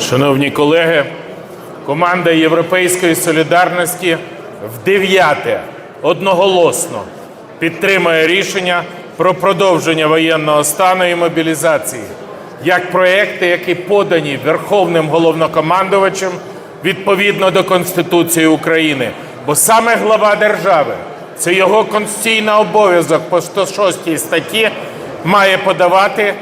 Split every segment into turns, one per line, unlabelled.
Шановні колеги, команда Європейської солідарності в дев'яте одноголосно підтримує рішення про продовження воєнного стану і мобілізації як проекти, які подані Верховним головнокомандувачем відповідно до Конституції України. Бо саме глава держави, це його конституційний обов'язок по 106 статті, має подавати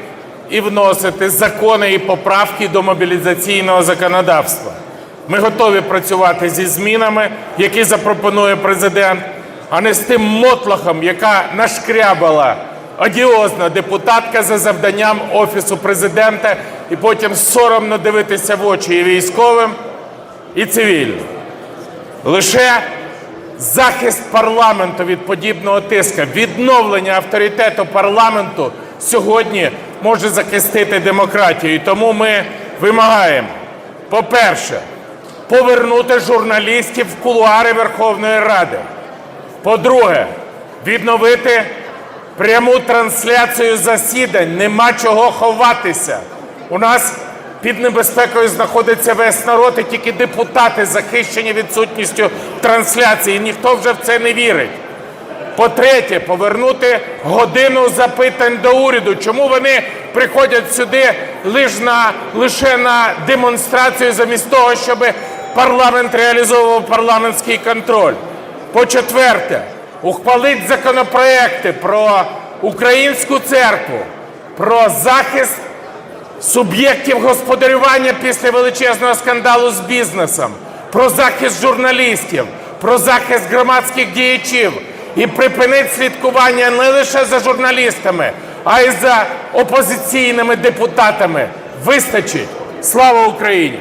і вносити закони і поправки до мобілізаційного законодавства. Ми готові працювати зі змінами, які запропонує президент, а не з тим мотлохом, яка нашкрябала одіозна депутатка за завданням Офісу президента, і потім соромно дивитися в очі і військовим, і цивільним. Лише захист парламенту від подібного тиска, відновлення авторитету парламенту сьогодні може захистити демократію. Тому ми вимагаємо, по-перше, повернути журналістів в кулуари Верховної Ради. По-друге, відновити пряму трансляцію засідань. Нема чого ховатися. У нас під небезпекою знаходиться весь народ, і тільки депутати захищені відсутністю трансляції. Ніхто вже в це не вірить. По-третє, повернути годину запитань до уряду. Чому вони приходять сюди лише на, лише на демонстрацію, замість того, щоб парламент реалізовував парламентський контроль? По-четверте, ухвалить законопроекти про українську церкву, про захист суб'єктів господарювання після величезного скандалу з бізнесом, про захист журналістів, про захист громадських діячів і припинить слідкування не лише за журналістами, а й за опозиційними депутатами вистачить. Слава Україні!